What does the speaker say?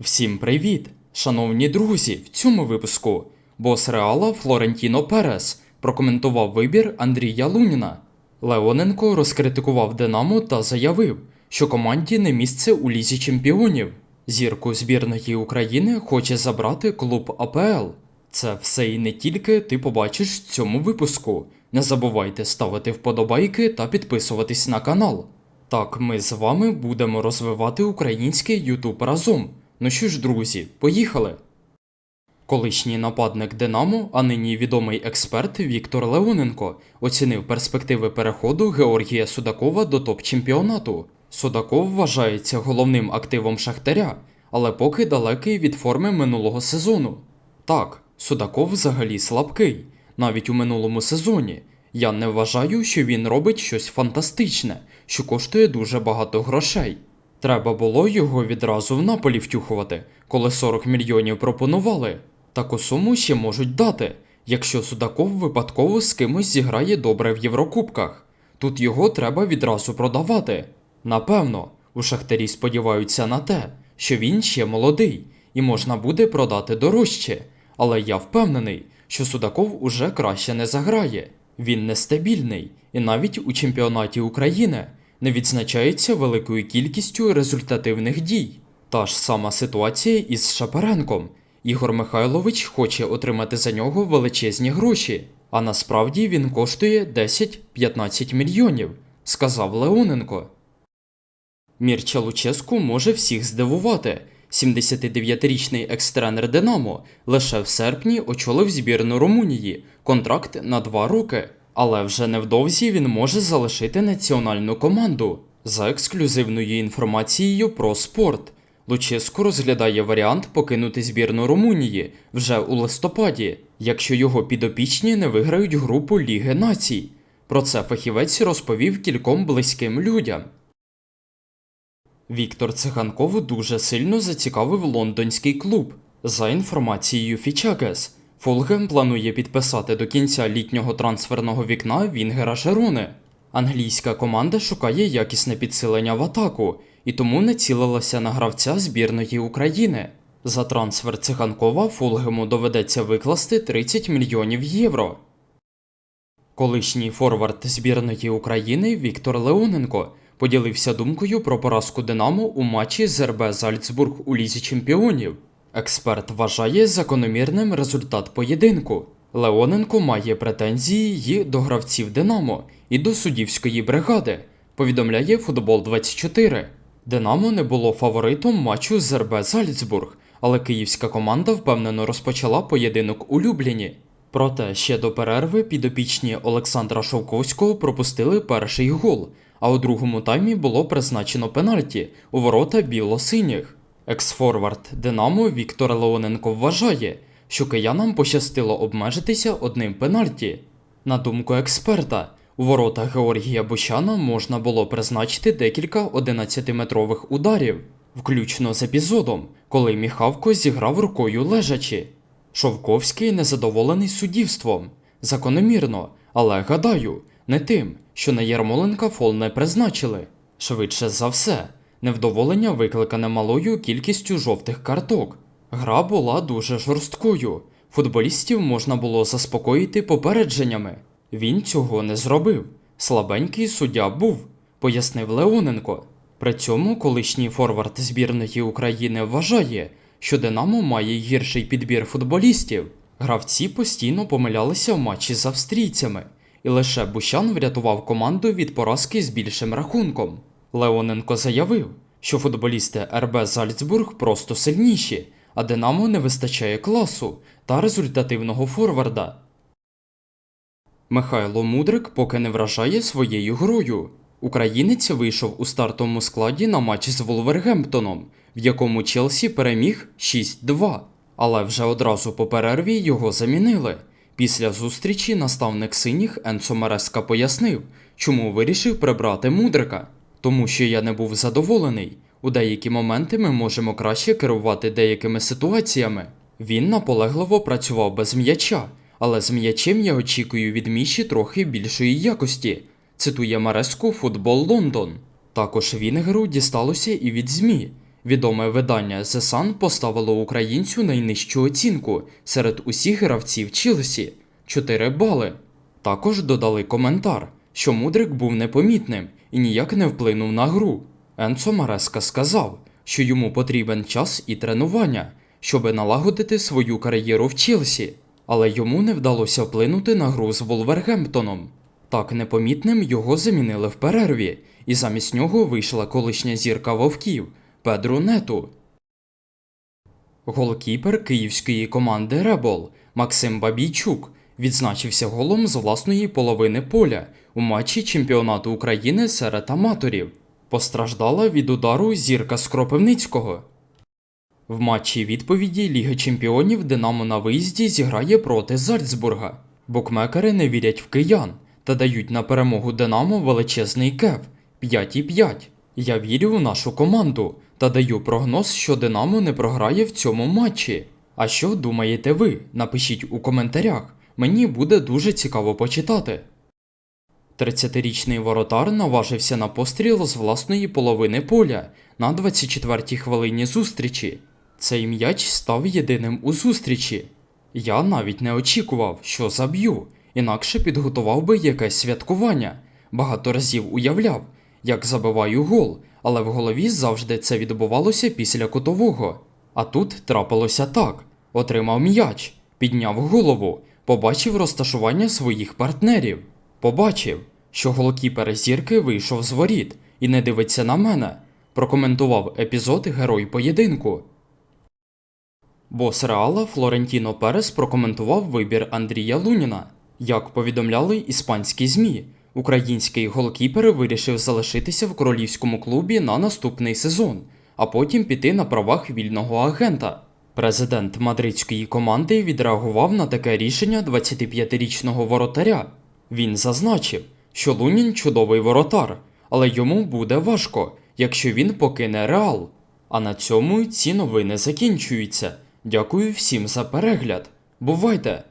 Всім привіт! Шановні друзі, в цьому випуску бос Реала Флорентіно Перес прокоментував вибір Андрія Луніна. Леоненко розкритикував Динамо та заявив, що команді не місце у лізі чемпіонів. Зірку збірної України хоче забрати клуб АПЛ. Це все і не тільки ти побачиш в цьому випуску. Не забувайте ставити вподобайки та підписуватись на канал. Так, ми з вами будемо розвивати український YouTube разом. Ну що ж, друзі, поїхали! Колишній нападник Динамо, а нині відомий експерт Віктор Леоненко оцінив перспективи переходу Георгія Судакова до топ-чемпіонату. Судаков вважається головним активом Шахтаря, але поки далекий від форми минулого сезону. Так, Судаков взагалі слабкий, навіть у минулому сезоні. Я не вважаю, що він робить щось фантастичне, що коштує дуже багато грошей. Треба було його відразу в наполі втюхувати, коли 40 мільйонів пропонували. Таку суму ще можуть дати, якщо Судаков випадково з кимось зіграє добре в Єврокубках. Тут його треба відразу продавати. Напевно, у Шахтарі сподіваються на те, що він ще молодий і можна буде продати дорожче. Але я впевнений, що Судаков уже краще не заграє. Він нестабільний і навіть у чемпіонаті України не відзначається великою кількістю результативних дій. Та ж сама ситуація із Шапаренком. Ігор Михайлович хоче отримати за нього величезні гроші, а насправді він коштує 10-15 мільйонів, сказав Леоненко. Мірча Луческу може всіх здивувати. 79-річний екс-тренер Динамо лише в серпні очолив збірну Румунії контракт на два роки, але вже невдовзі він може залишити національну команду. За ексклюзивною інформацією про спорт. Луческу розглядає варіант покинути збірну Румунії вже у листопаді, якщо його підопічні не виграють групу Ліги націй. Про це фахівець розповів кільком близьким людям. Віктор Циганков дуже сильно зацікавив лондонський клуб. За інформацією Фічакес, Фулгем планує підписати до кінця літнього трансферного вікна Вінгера Шерони. Англійська команда шукає якісне підсилення в атаку і тому націлилася на гравця збірної України. За трансфер циганкова Фулгему доведеться викласти 30 мільйонів євро. Колишній форвард збірної України Віктор Леоненко поділився думкою про поразку Динамо у матчі з РБ Зальцбург у лізі чемпіонів. Експерт вважає закономірним результат поєдинку. Леоненко має претензії й до гравців Динамо і до суддівської бригади. Повідомляє Футбол 24. Динамо не було фаворитом матчу з РБ Зальцбург, але київська команда впевнено розпочала поєдинок у Любліні. Проте ще до перерви підопічні Олександра Шовковського пропустили перший гол, а у другому таймі було призначено пенальті у ворота біло-синіх. Ексфорвард Динамо Віктор Леоненко вважає, що киянам пощастило обмежитися одним пенальті. На думку експерта, у ворота Георгія Бущана можна було призначити декілька 11-метрових ударів, включно з епізодом, коли Міхавко зіграв рукою лежачи. Шовковський незадоволений суддівством. Закономірно, але гадаю, не тим, що на Ярмоленка фол не призначили. Швидше за все, невдоволення викликане малою кількістю жовтих карток. Гра була дуже жорсткою. Футболістів можна було заспокоїти попередженнями. Він цього не зробив. Слабенький суддя був, пояснив Леоненко. При цьому колишній форвард збірної України вважає, що Динамо має гірший підбір футболістів. Гравці постійно помилялися в матчі з австрійцями, і лише Бущан врятував команду від поразки з більшим рахунком. Леоненко заявив, що футболісти РБ Зальцбург просто сильніші, а Динамо не вистачає класу та результативного форварда. Михайло Мудрик поки не вражає своєю грою. Українець вийшов у стартовому складі на матч з Волвергемптоном, в якому Челсі переміг 6-2. Але вже одразу по перерві його замінили. Після зустрічі наставник синіх Енцо Мереска пояснив, чому вирішив прибрати Мудрика. Тому що я не був задоволений. У деякі моменти ми можемо краще керувати деякими ситуаціями. Він наполегливо працював без м'яча, але з м'ячем я очікую від Міші трохи більшої якості. Цитує Мареску Футбол Лондон. Також Вінгеру дісталося і від ЗМІ. Відоме видання The Sun поставило українцю найнижчу оцінку серед усіх гравців Челсі 4 бали. Також додали коментар, що Мудрик був непомітним і ніяк не вплинув на гру. Енцо Мареска сказав, що йому потрібен час і тренування, щоби налагодити свою кар'єру в Челсі, але йому не вдалося вплинути на гру з Волвергемптоном. Так непомітним його замінили в перерві, і замість нього вийшла колишня зірка вовків Педру Нету. Голкіпер київської команди Ребол Максим Бабійчук відзначився голом з власної половини поля у матчі чемпіонату України серед аматорів. Постраждала від удару зірка з Кропивницького. В матчі відповіді Ліги Чемпіонів Динамо на виїзді зіграє проти Зальцбурга. Букмекери не вірять в киян та дають на перемогу Динамо величезний кев 5,5. Я вірю в нашу команду та даю прогноз, що Динамо не програє в цьому матчі. А що думаєте ви? Напишіть у коментарях. Мені буде дуже цікаво почитати. 30-річний воротар наважився на постріл з власної половини поля на 24-й хвилині зустрічі. Цей м'яч став єдиним у зустрічі. Я навіть не очікував, що заб'ю, інакше підготував би якесь святкування. Багато разів уявляв, як забиваю гол, але в голові завжди це відбувалося після кутового. А тут трапилося так: отримав м'яч, підняв голову, побачив розташування своїх партнерів, побачив, що голкіпер зірки вийшов з воріт і не дивиться на мене. Прокоментував епізод герой поєдинку. Бос Реала Флорентіно Перес прокоментував вибір Андрія Луніна. Як повідомляли іспанські ЗМІ, український голкіпер вирішив залишитися в королівському клубі на наступний сезон, а потім піти на правах вільного агента. Президент мадридської команди відреагував на таке рішення 25-річного воротаря. Він зазначив, що Лунін чудовий воротар, але йому буде важко, якщо він покине Реал. А на цьому ці новини закінчуються. Дякую всім за перегляд. Бувайте!